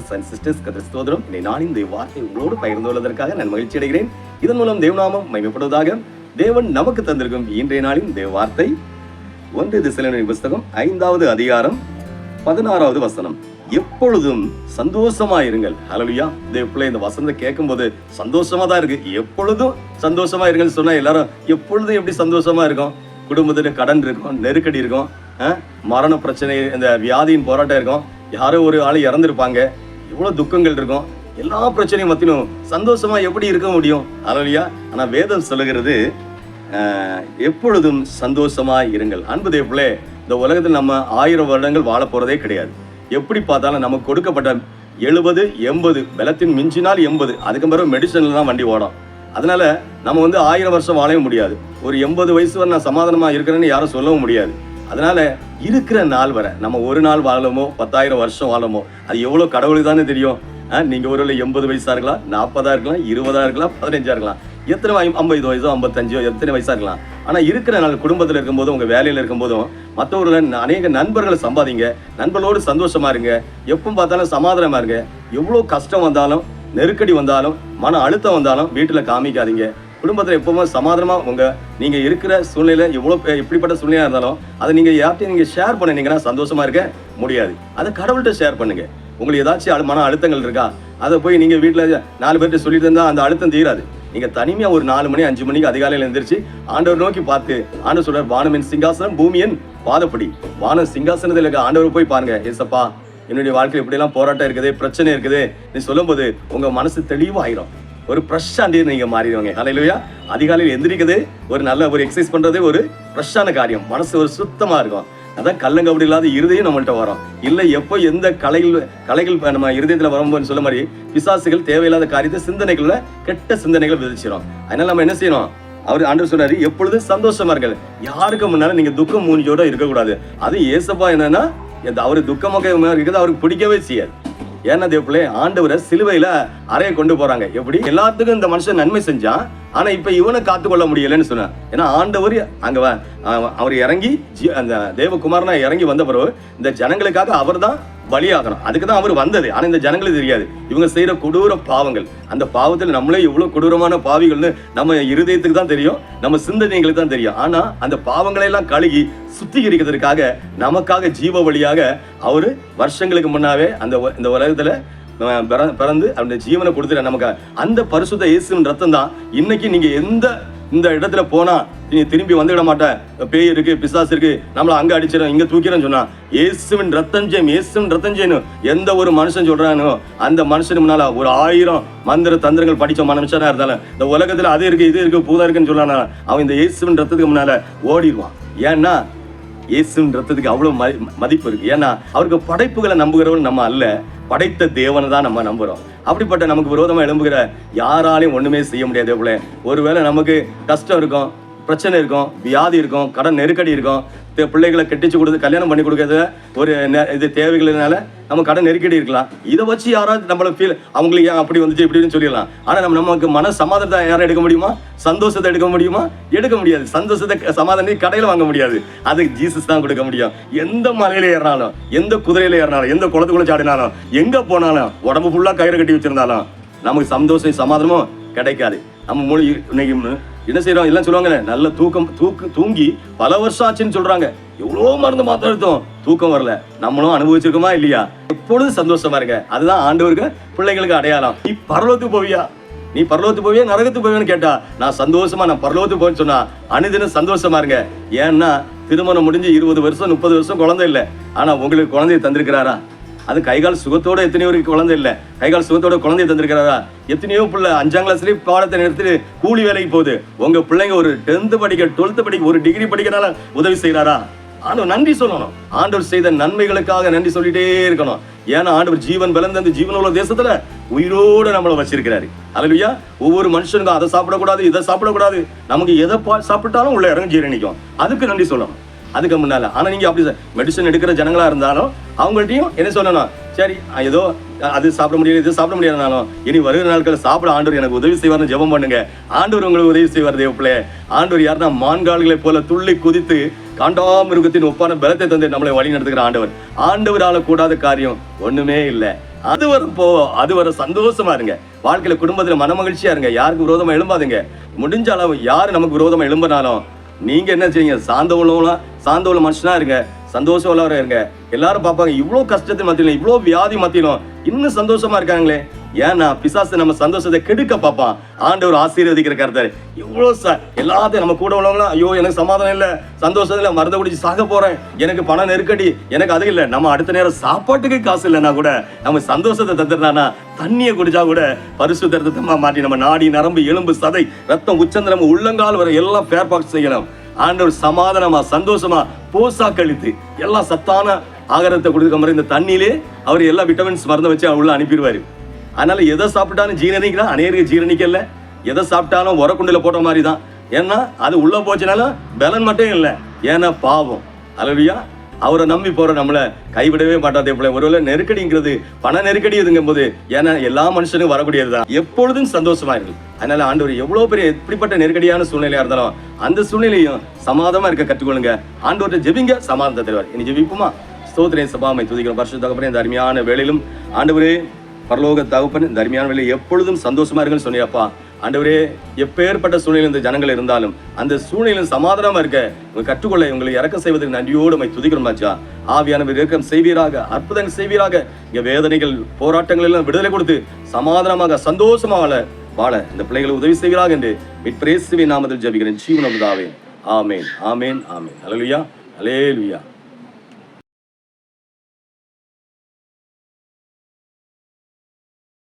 Brothers and sisters கதிர ஸ்தோத்திரம். இன்னை நான் இந்த வார்த்தை உங்களோடு பகிர்ந்து கொள்வதற்காக நான் மகிழ்ச்சி அடைகிறேன். இதன் மூலம் தேவநாமம் மகிமைப்படுவதாக தேவன் நமக்கு தந்திருக்கும் இன்றைய நாளின் தேவ வார்த்தை. ஒன்று திசைலனின் புஸ்தகம் ஐந்தாவது அதிகாரம் பதினாறாவது வசனம். எப்பொழுதும் சந்தோஷமா இருங்கள். ஹalleluya தேவ பிள்ளை இந்த வசனத்தை கேட்கும்போது சந்தோஷமா தான் இருக்கு. எப்பொழுதும் சந்தோஷமா இருங்கன்னு சொன்னா எல்லாரும் எப்பொழுதும் எப்படி சந்தோஷமா இருக்கும்? குடும்பத்துல கடன் இருக்கும் நெருக்கடி இருக்கும் மரண பிரச்சனை இந்த வியாதியின் போராட்டம் இருக்கும். யாரோ ஒரு ஆள் இறந்துருப்பாங்க. எவ்வளோ துக்கங்கள் இருக்கும். எல்லா பிரச்சனையும் மத்தியும் சந்தோஷமாக எப்படி இருக்க முடியும்? அலலியா ஆனால் வேதம் சொல்லுகிறது எப்பொழுதும் சந்தோஷமா இருங்கள். அன்பு தேவலே இந்த உலகத்தில் நம்ம ஆயிரம் வருடங்கள் வாழ போகிறதே கிடையாது. எப்படி பார்த்தாலும் நமக்கு கொடுக்கப்பட்ட எழுபது எண்பது பலத்தின் மிஞ்சினால் எண்பது அதுக்கு பிறகு மெடிசனில் தான் வண்டி ஓடும். அதனால் நம்ம வந்து ஆயிரம் வருஷம் வாழவே முடியாது. ஒரு எண்பது வயசு வரை நான் சமாதானமாக இருக்கிறேன்னு யாரும் சொல்லவும் முடியாது. அதனால இருக்கிற நாள் வரை நம்ம ஒரு நாள் வாழமோ பத்தாயிரம் வருஷம் வாழமோ அது எவ்வளோ கடவுளுக்கு தானே தெரியும்? ஆஹ் நீங்க ஒரு எண்பது வயசா இருக்கலாம் நாற்பதா இருக்கலாம் இருபதா இருக்கலாம் பதினஞ்சா இருக்கலாம். எத்தனை ஐம்பது வயசோ ஐம்பத்தஞ்சோ எத்தனை வயசா இருக்கலாம். ஆனா இருக்கிற நாள் குடும்பத்தில் இருக்கும்போதும் உங்க வேலையில இருக்கும்போதும் மற்றவர்கள் அநேக நண்பர்களை சம்பாதிங்க. நண்பர்களோடு சந்தோஷமா இருங்க. எப்பவும் பார்த்தாலும் சமாதானமா இருங்க. எவ்வளோ கஷ்டம் வந்தாலும் நெருக்கடி வந்தாலும் மன அழுத்தம் வந்தாலும் வீட்டில் காமிக்காதீங்க. குடும்பத்தில் எப்போவுமே சமாதானமாக உங்கள் நீங்கள் இருக்கிற சூழ்நிலை எவ்வளோ பே- எப்படிப்பட்ட சூழ்நிலையாக இருந்தாலும் அதை நீங்கள் யார்ட்டையும் நீங்கள் ஷேர் பண்ணினீங்கன்னா சந்தோஷமாக இருக்க முடியாது. அதை கடவுள்கிட்ட ஷேர் பண்ணுங்கள் உங்களுக்கு ஏதாச்சும் மன அழுத்தங்கள் இருக்கா? அதை போய் நீங்கள் வீட்டில் நாலு பேர்கிட்ட சொல்லிட்டு இருந்தால் அந்த அழுத்தம் தீராது. நீங்கள் தனிமையாக ஒரு நாலு மணி அஞ்சு மணிக்கு அதிகாலையில் எழுந்திரிச்சு ஆண்டவர் நோக்கி பார்த்து ஆண்டவர் சொல்கிற வானமின் சிங்காசனம் பூமியின் பாதப்படி. வானம் சிங்காசனத்தில் இருக்க ஆண்டவர் போய் பாருங்க ஏசப்பா என்னுடைய வாழ்க்கையில் இப்படியெல்லாம் போராட்டம் இருக்குது பிரச்சனை இருக்குது. நீ சொல்லும்போது உங்கள் மனசு தெளிவாயிரும். ஒரு ஃப்ரெஷ்ஷாண்டி நீங்க மாறிடுவாங்க. அலையிலுயா அதிகாலையில் எந்திரிக்கிறது ஒரு நல்ல ஒரு எக்ஸசைஸ் பண்றது ஒரு ஃப்ரெஷ்ஷான காரியம். மனசு ஒரு சுத்தமா இருக்கும். அதான் கள்ளங்கபடி இல்லாத இருதயம் நம்மள்கிட்ட வரும். இல்லை எப்போ எந்த கலைகள் கலைகள் நம்ம இருதயத்தில் வரும்போது சொல்ல மாதிரி பிசாசுகள் தேவையில்லாத காரியத்தை சிந்தனைகளில் கெட்ட சிந்தனைகள் விதிச்சிடும் அதனால நம்ம என்ன செய்யணும்? அவர் ஆண்டவர் சொன்னாரு எப்பொழுதும் சந்தோஷமா இருக்காது யாருக்கு முன்னால நீங்க துக்கம் மூஞ்சியோட இருக்கக்கூடாது. அது ஏசப்பா என்னன்னா அவர் துக்கமாக இருக்கிறது அவருக்கு பிடிக்கவே செய்யாது. ஏன்னா தேவப்பிள்ளை ஆண்டவரை சிலுவையில அறைய கொண்டு போறாங்க. எப்படி? எல்லாத்துக்கும் இந்த மனுஷன் நன்மை செஞ்சான் ஆனால் இப்போ இவனை காத்துக்கொள்ள முடியலன்னு சொன்னான் ஏன்னா ஆண்டவர் அங்கே அவர் இறங்கி ஜீ- அந்த தேவகுமாரனா இறங்கி வந்த பிறகு இந்த ஜனங்களுக்காக அவர் தான் பலியாகணும். அதுக்கு தான் அவர் வந்தது. ஆனால் இந்த ஜனங்களுக்கு தெரியாது. இவங்க செய்கிற கொடூர பாவங்கள். அந்த பாவத்தில் நம்மளே இவ்வளோ கொடூரமான பாவிகள்னு நம்ம இருதயத்துக்கு தான் தெரியும். நம்ம சிந்தனைகளுக்கு தான் தெரியும். ஆனால் அந்த பாவங்களை எல்லாம் கழுகி சுத்திகரிக்கிறதுக்காக நமக்காக ஜீவ வழியாக அவர் வருஷங்களுக்கு முன்னாவே அந்த இந்த உலகத்தில் பிறந்து அவனுடைய ஜீவனை கொடுத்துட்ட நமக்கு அந்த பரிசுத்த இயேசுவின் ரத்தம் தான் இன்னைக்கு நீங்க எந்த இந்த இடத்துல போனா நீ திரும்பி வந்துவிட மாட்டேன் பேய் இருக்கு பிசாஸ் இருக்கு நம்மளை அங்கே அடிச்சிடும் இங்கே தூக்கிறேன்னு சொன்னா இயேசுவின் ரத்தம் ஜெயம் இயேசுவின் ரத்தம் ஜெயணும் எந்த ஒரு மனுஷன் சொல்றானோ அந்த மனுஷன் முன்னால ஒரு ஆயிரம் மந்திர தந்திரங்கள் படித்த மனுஷனா இருந்தாலும் இந்த உலகத்தில் அது இருக்கு இது இருக்கு பூதா இருக்குன்னு சொல்லானா அவன் இந்த இயேசுவின் ரத்தத்துக்கு முன்னால ஓடிடுவான். ஏன்னா இயேசுன்றதுக்கு ரத்தத்துக்கு அவ்வளவு மதி- மதிப்பு இருக்கு. ஏன்னா அவருக்கு படைப்புகளை நம்புகிறவன் நம்ம அல்ல. படைத்த தேவனை தான் நம்ம நம்புறோம். அப்படிப்பட்ட நமக்கு விரோதமா எழும்புகிற யாராலையும் ஒண்ணுமே செய்ய முடியாது போல ஒருவேளை நமக்கு கஷ்டம் இருக்கும் பிரச்சனை இருக்கும் வியாதி இருக்கும் கடன் நெருக்கடி இருக்கும். பிள்ளைகளை கெட்டிச்சு கொடுத்து கல்யாணம் பண்ணி கொடுக்கறது ஒரு இது தேவைகள்னால நம்ம கடன் நெருக்கடி இருக்கலாம். இதை வச்சு யாராவது நம்மள ஃபீல் அவங்களுக்கு ஏன் அப்படி வந்துச்சு இப்படின்னு சொல்லிடலாம். ஆனால் நம்ம நமக்கு மன சமாதானத்தை யாரும் எடுக்க முடியுமா? சந்தோஷத்தை எடுக்க முடியுமா? எடுக்க முடியாது. சந்தோஷத்தை சமாதானத்தை கடையில் வாங்க முடியாது. அது ஜீசஸ் தான் கொடுக்க முடியும். எந்த மலையில ஏறினாலும் எந்த குதிரையில ஏறினாலும் எந்த குளத்துக்குள்ள சாடினாலும் எங்கே போனாலும் உடம்பு ஃபுல்லாக கயிறு கட்டி வச்சிருந்தாலும் நமக்கு சந்தோஷம் சமாதானமும் கிடைக்காது. நம்ம மொழி இன்னைக்கு என்ன செய்யறோம்? எல்லாம் சொல்லுவாங்க நல்ல தூக்கம் தூக்கு தூங்கி பல வருஷம் ஆச்சுன்னு சொல்றாங்க. எவ்வளோ மருந்து மாத்திரம் எடுத்தோம்? தூக்கம் வரல. நம்மளும் அனுபவிச்சிருக்கோமா இல்லையா? எப்பொழுதும் சந்தோஷமா இருக்க அதுதான் ஆண்டவருக்கு பிள்ளைங்களுக்கு அடையாளம். நீ பரலோத்துக்கு போவியா? நீ பரலோத்து போவியா? நரகத்துக்கு போவியான்னு கேட்டா? நான் சந்தோஷமா நான் பரலோத்துக்கு போவேன்னு சொன்னா அனுதினம் சந்தோஷமா இருங்க. ஏன்னா திருமணம் முடிஞ்சு இருபது வருஷம் முப்பது வருஷம் குழந்தை இல்லை. ஆனா உங்களுக்கு குழந்தைய தந்திருக்கிறாரா? அது கைகால் சுகத்தோட எத்தனையோ இருக்கு குழந்தை இல்லை. கைகால் சுகத்தோட குழந்தைய தந்திருக்கிறதா எத்தனையோ பிள்ளை அஞ்சாம் கிளாஸ்லயே பாடத்தை நிறுத்திட்டு கூலி வேலைக்கு போகுது. உங்க பிள்ளைங்க ஒரு டென்த் படிக்க டுவெல்த் படிக்க ஒரு டிகிரி படிக்கிறனால உதவி செய்கிறாரா ஆண்டவர் நன்றி சொல்லணும். ஆண்டவர் செய்த நன்மைகளுக்காக நன்றி சொல்லிட்டே இருக்கணும். ஏன்னா ஆண்டவர் ஜீவன் பிறந்த அந்த ஜீவன் உள்ள தேசத்துல உயிரோடு நம்மளை வச்சிருக்கிறாரு. அல்லையா ஒவ்வொரு மனுஷனுக்கும் அதை சாப்பிடக்கூடாது இதை சாப்பிடக்கூடாது. நமக்கு எதை பா- சாப்பிட்டாலும் உள்ள இறங்க ஜீரணிக்கும். அதுக்கு நன்றி சொல்லணும். அதுக்கு முன்னால. ஆனா நீங்க அப்படி மெடிசன் எடுக்கிற ஜனங்களா இருந்தாலும் அவங்கள்ட்டையும் என்ன சொல்லணும்? சரி ஏதோ அது சாப்பிட முடியாது இது சாப்பிட முடியாதுனாலும் இனி வருகிற நாட்கள் சாப்பிட ஆண்டவர் எனக்கு உதவி செய்வார்னு ஜெபம் பண்ணுங்க. ஆண்டவர் உங்களுக்கு உதவி செய்வார் தேவப்பிள்ளை ஆண்டவர் யாருன்னா மான்கால்களை போல துள்ளி குதித்து காண்டாமிருகத்தின் ஒப்பான பலத்தை தந்து நம்மளை வழி நடத்துகிற ஆண்டவர். ஆண்டவரால கூடாத காரியம் ஒண்ணுமே இல்லை. அது வரப்போ அது வர சந்தோஷமா இருங்க. வாழ்க்கையில குடும்பத்துல மன மகிழ்ச்சியா இருங்க. யாருக்கு விரோதமா எழும்பாதுங்க. முடிஞ்ச அளவு யாரு நமக்கு விரோதமா எழும்பினாலும் நீங்க என்ன செய்யுங்க சாந்த உள்ளவங்களா சாந்த உள்ள மனுஷனா இருங்க. சந்தோஷம் உள்ளவரா இருங்க. எல்லாரும் பார்ப்பாங்க இவ்வளோ கஷ்டத்தின் மத்தியிலும் இவ்வளோ வியாதி மத்தியிலும் இன்னும் சந்தோஷமா இருக்காங்களே. ஏன்னா பிசாசு நம்ம சந்தோஷத்தை கெடுக்க பார்ப்பான். ஆண்டவர் ஆசீர்வதிக்கிற கருத்தார் இவ்வளோ ச எல்லாத்தையும் நம்ம கூட உள்ளவங்களாம் ஐயோ எனக்கு சமாதானம் இல்லை சந்தோஷத்தில் மருந்த குடிச்சு சாக போகிறேன் எனக்கு பண நெருக்கடி எனக்கு அது இல்லை. நம்ம அடுத்த நேரம் சாப்பாட்டுக்கு காசு இல்லைன்னா கூட நம்ம சந்தோஷத்தை தந்துடுறானா தண்ணியை குடிச்சா கூட பரிசுத்தத்தை மாட்டி நம்ம நாடி நரம்பு எலும்பு சதை ரத்தம் உச்சந்திரம் உள்ளங்கால் வர எல்லாம் ஃபேர் பாக்ஸ் செய்யணும். ஆண்டவர் சமாதானமா சந்தோஷமா போசா கழித்து எல்லாம் சத்தான ஆகாரத்தை கொடுக்க மாதிரி இந்த தண்ணியிலே அவர் எல்லா விட்டமின்ஸ் மருந்து வச்சு உள்ள அனுப்பிடுவாரு. அதனால எதை சாப்பிட்டாலும் ஜீரணிக்கலாம் அநேருக்கு ஜீரணிக்கல. எதை சாப்பிட்டாலும் உரக்குண்டில் போட்ட மாதிரி தான் ஏன்னா அது உள்ள போச்சுனாலும் பலன் மட்டும் இல்லை. ஏன்னா பாவம். அலவியா அவரை நம்பி போகிற நம்மளை கைவிடவே மாட்டாதே போல ஒருவேளை நெருக்கடிங்கிறது பண நெருக்கடி இதுங்கும் போது ஏன்னா எல்லா மனுஷனும் வரக்கூடியதுதான் எப்பொழுதும் சந்தோஷமா இருக்கு அதனால ஆண்டவர் எவ்வளவு பெரிய எப்படிப்பட்ட நெருக்கடியான சூழ்நிலையா இருந்தாலும் அந்த சூழ்நிலையும் சமாதமா இருக்க கற்றுக்கொள்ளுங்க. ஆண்டவர்கிட்ட ஜெபிங்க சமாதானத்தை தருவார். இனி ஜெபிப்புமா? ஸ்தோத்திரே சபாமை துதிக்கிறோம். பரிசு தகப்பனே இந்த அருமையான வேலையிலும் ஆண்டவரே பரலோக தகப்பன் இந்த அருமையான வேலையில் எப்பொழுதும் சந்தோஷமா இருக்குன்னு சொன்னியப்பா ஆண்டவரே எப்பேற்பட்ட சூழ்நிலை இந்த ஜனங்கள் இருந்தாலும் அந்த சூழ்நிலையில் சமாதானமா இருக்க உங்கள் கற்றுக்கொள்ள உங்களை இறக்க செய்வதற்கு நன்றியோடு நம்மை துதிக்கிறோம் மாச்சா ஆவியானவர் இறக்கம் செய்வீராக அற்புதங்கள் செய்வீராக. இங்க வேதனைகள் போராட்டங்கள் எல்லாம் விடுதலை கொடுத்து சமாதானமாக சந்தோஷமாக வாழ வாழ இந்த பிள்ளைகளை உதவி செய்வீராக என்று மிட்பிரேசுவின் நாமத்தில் ஜபிக்கிறேன். ஜீவனமுதாவே ஆமேன் ஆமேன் ஆமேன். அலலுயா அலேலுயா